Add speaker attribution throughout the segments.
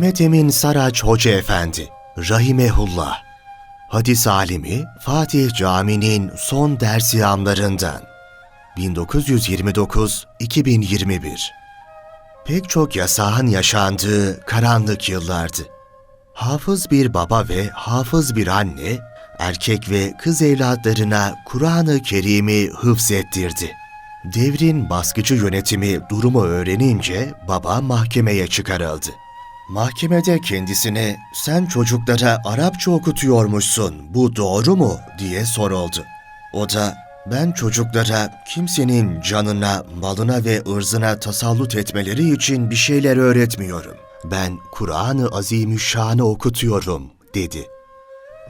Speaker 1: Muhammed Emin Saraç Hoca Efendi, Rahimehullah, Hadis alimi Fatih Camii'nin son dersiyamlarından 1929-2021 Pek çok yasağın yaşandığı karanlık yıllardı. Hafız bir baba ve hafız bir anne, erkek ve kız evlatlarına Kur'an-ı Kerim'i hıfzettirdi. Devrin baskıcı yönetimi durumu öğrenince baba mahkemeye çıkarıldı. Mahkemede kendisine sen çocuklara Arapça okutuyormuşsun bu doğru mu diye soruldu. O da ben çocuklara kimsenin canına, malına ve ırzına tasallut etmeleri için bir şeyler öğretmiyorum. Ben Kur'an-ı Azimüşşan'ı okutuyorum dedi.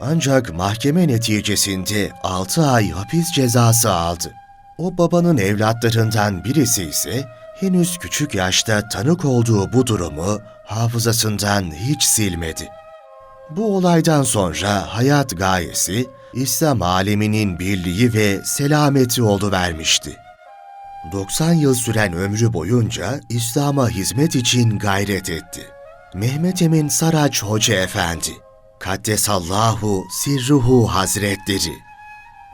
Speaker 1: Ancak mahkeme neticesinde 6 ay hapis cezası aldı. O babanın evlatlarından birisi ise henüz küçük yaşta tanık olduğu bu durumu hafızasından hiç silmedi. Bu olaydan sonra hayat gayesi İslam aleminin birliği ve selameti oluvermişti. 90 yıl süren ömrü boyunca İslam'a hizmet için gayret etti. Mehmet Emin Saraç Hoca Efendi, Kaddesallahu Sirruhu Hazretleri,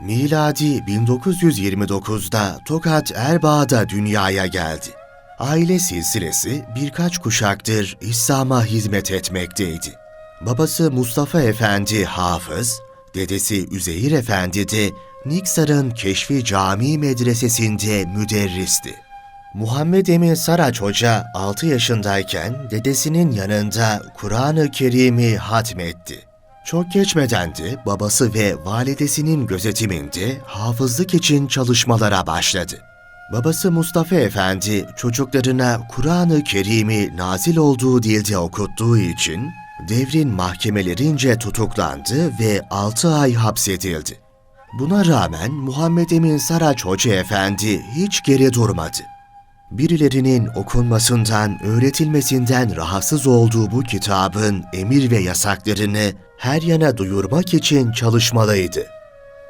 Speaker 1: Miladi 1929'da Tokat Erbaa'da dünyaya geldi. Aile silsilesi birkaç kuşaktır İslam'a hizmet etmekteydi. Babası Mustafa Efendi hafız, dedesi Üzeyir Efendi de Niksar'ın Keşfi Camii Medresesi'nde müderristi. Muhammed Emin Saraç Hoca 6 yaşındayken dedesinin yanında Kur'an-ı Kerim'i hatmetti. Çok geçmeden de babası ve validesinin gözetiminde hafızlık için çalışmalara başladı. Babası Mustafa Efendi çocuklarına Kur'an-ı Kerim'i nazil olduğu dilde okuttuğu için devrin mahkemelerince tutuklandı ve 6 ay hapsedildi. Buna rağmen Muhammed Emin Saraç Hoca Efendi hiç geri durmadı. Birilerinin okunmasından, öğretilmesinden rahatsız olduğu bu kitabın emir ve yasaklarını her yana duyurmak için çalışmalıydı.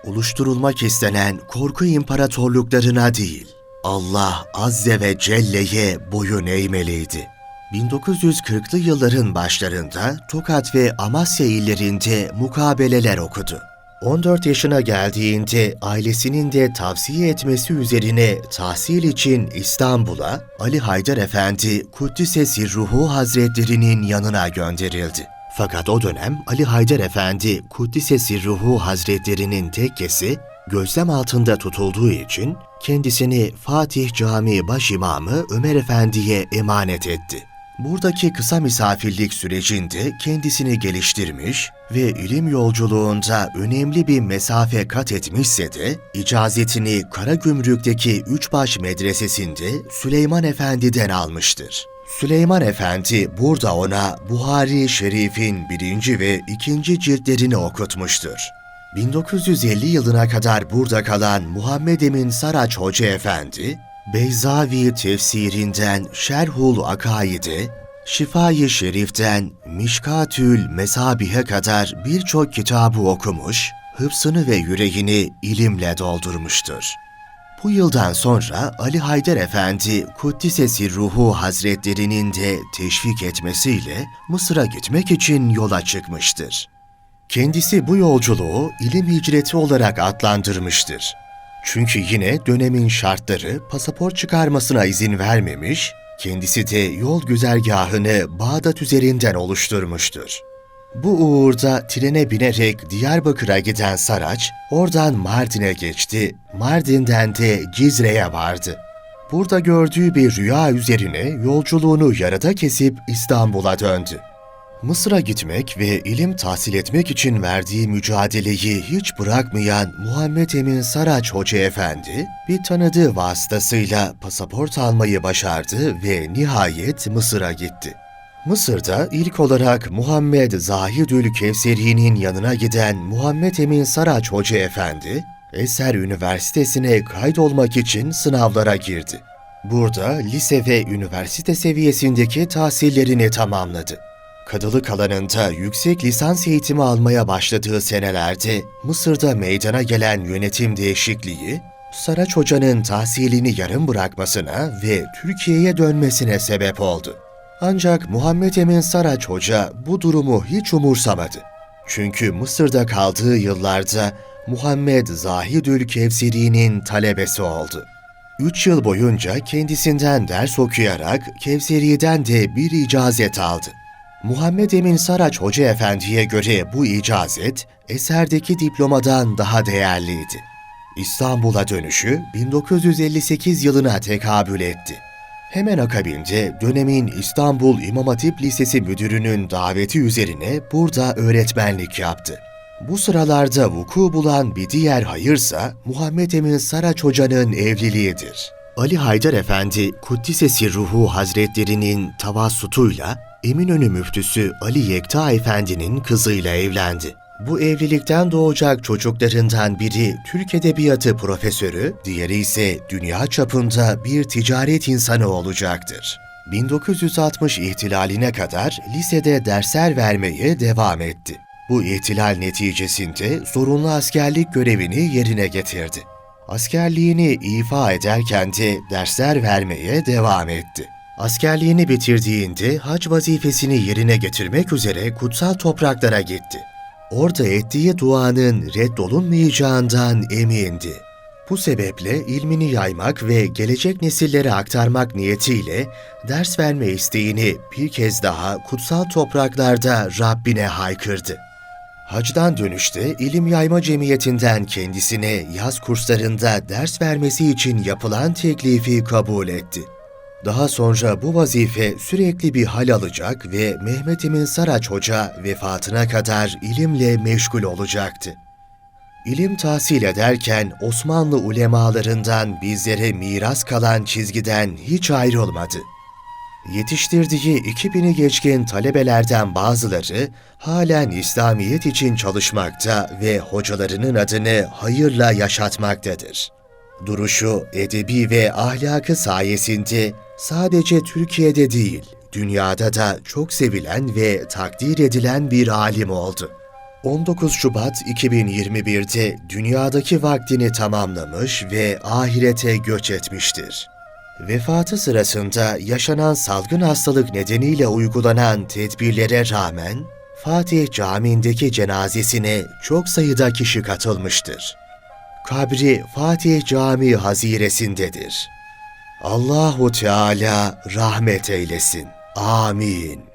Speaker 1: Oluşturulmak istenen korku imparatorluklarına değil, Allah Azze ve Celle'ye boyun eğmeliydi. 1940'lı yılların başlarında Tokat ve Amasya illerinde mukabeleler okudu. 14 yaşına geldiğinde ailesinin de tavsiye etmesi üzerine tahsil için İstanbul'a Ali Haydar Efendi Kuddise Sirruhu Hazretlerinin yanına gönderildi. Fakat o dönem Ali Haydar Efendi Kuddise Sirruhu Hazretlerinin tekkesi gözlem altında tutulduğu için kendisini Fatih Camii Başimamı Ömer Efendi'ye emanet etti. Buradaki kısa misafirlik sürecinde kendisini geliştirmiş ve ilim yolculuğunda önemli bir mesafe kat etmişse de icazetini Karagümrük'teki Üçbaş Medresesi'nde Süleyman Efendi'den almıştır. Süleyman Efendi burada ona Buhari Şerif'in birinci ve ikinci ciltlerini okutmuştur. 1950 yılına kadar burada kalan Muhammed Emin Saraç Hoca Efendi, Beyzavi tefsirinden Şerhul Akaid'e, Şifai Şerif'ten Mişkatül Mesabihe kadar birçok kitabı okumuş, hıfsını ve yüreğini ilimle doldurmuştur. Bu yıldan sonra Ali Haydar Efendi Kuddisesi Ruhu Hazretlerinin de teşvik etmesiyle Mısır'a gitmek için yola çıkmıştır. Kendisi bu yolculuğu ilim hicreti olarak adlandırmıştır. Çünkü yine dönemin şartları pasaport çıkarmasına izin vermemiş, kendisi de yol güzergahını Bağdat üzerinden oluşturmuştur. Bu uğurda trene binerek Diyarbakır'a giden Saraç, oradan Mardin'e geçti, Mardin'den de Cizre'ye vardı. Burada gördüğü bir rüya üzerine yolculuğunu yarıda kesip İstanbul'a döndü. Mısır'a gitmek ve ilim tahsil etmek için verdiği mücadeleyi hiç bırakmayan Muhammed Emin Saraç Hoca Efendi, bir tanıdığı vasıtasıyla pasaport almayı başardı ve nihayet Mısır'a gitti. Mısır'da ilk olarak Muhammed Zahidül Kevseri'nin yanına giden Muhammed Emin Saraç Hoca Efendi, Eser Üniversitesi'ne kaydolmak için sınavlara girdi. Burada lise ve üniversite seviyesindeki tahsillerini tamamladı. Kadılık alanında yüksek lisans eğitimi almaya başladığı senelerde Mısır'da meydana gelen yönetim değişikliği, Saraç Hoca'nın tahsilini yarım bırakmasına ve Türkiye'ye dönmesine sebep oldu. Ancak Muhammed Emin Saraç Hoca bu durumu hiç umursamadı. Çünkü Mısır'da kaldığı yıllarda Muhammed Zahidül Kevseri'nin talebesi oldu. Üç yıl boyunca kendisinden ders okuyarak Kevseri'den de bir icazet aldı. Muhammed Emin Saraç Hoca Efendi'ye göre bu icazet eserdeki diplomadan daha değerliydi. İstanbul'a dönüşü 1958 yılına tekabül etti. Hemen akabinde dönemin İstanbul İmam Hatip Lisesi müdürünün daveti üzerine burada öğretmenlik yaptı. Bu sıralarda vuku bulan bir diğer hayırsa Muhammed Emin Saraç Hoca'nın evliliğidir. Ali Haydar Efendi Kuddisesi Ruhu Hazretlerinin tavassutuyla Eminönü müftüsü Ali Yekta Efendi'nin kızıyla evlendi. Bu evlilikten doğacak çocuklarından biri Türk Edebiyatı profesörü, diğeri ise dünya çapında bir ticaret insanı olacaktır. 1960 ihtilaline kadar lisede dersler vermeye devam etti. Bu ihtilal neticesinde zorunlu askerlik görevini yerine getirdi. Askerliğini ifa ederken de dersler vermeye devam etti. Askerliğini bitirdiğinde hac vazifesini yerine getirmek üzere kutsal topraklara gitti. Orada ettiği duanın reddolunmayacağından emindi. Bu sebeple ilmini yaymak ve gelecek nesillere aktarmak niyetiyle ders verme isteğini bir kez daha kutsal topraklarda Rabbine haykırdı. Hacdan dönüşte ilim yayma cemiyetinden kendisine yaz kurslarında ders vermesi için yapılan teklifi kabul etti. Daha sonra bu vazife sürekli bir hal alacak ve Mehmet Emin Saraç Hoca vefatına kadar ilimle meşgul olacaktı. İlim tahsil ederken Osmanlı ulemalarından bizlere miras kalan çizgiden hiç ayrılmadı. Yetiştirdiği 2000'i geçkin talebelerden bazıları halen İslamiyet için çalışmakta ve hocalarının adını hayırla yaşatmaktadır. Duruşu, edebi ve ahlakı sayesinde sadece Türkiye'de değil, dünyada da çok sevilen ve takdir edilen bir alim oldu. 19 Şubat 2021'de dünyadaki vaktini tamamlamış ve ahirete göç etmiştir. Vefatı sırasında yaşanan salgın hastalık nedeniyle uygulanan tedbirlere rağmen Fatih Camii'ndeki cenazesine çok sayıda kişi katılmıştır. Kabri Fatih Camii haziresindedir. Allahu Teala rahmet eylesin. Amin.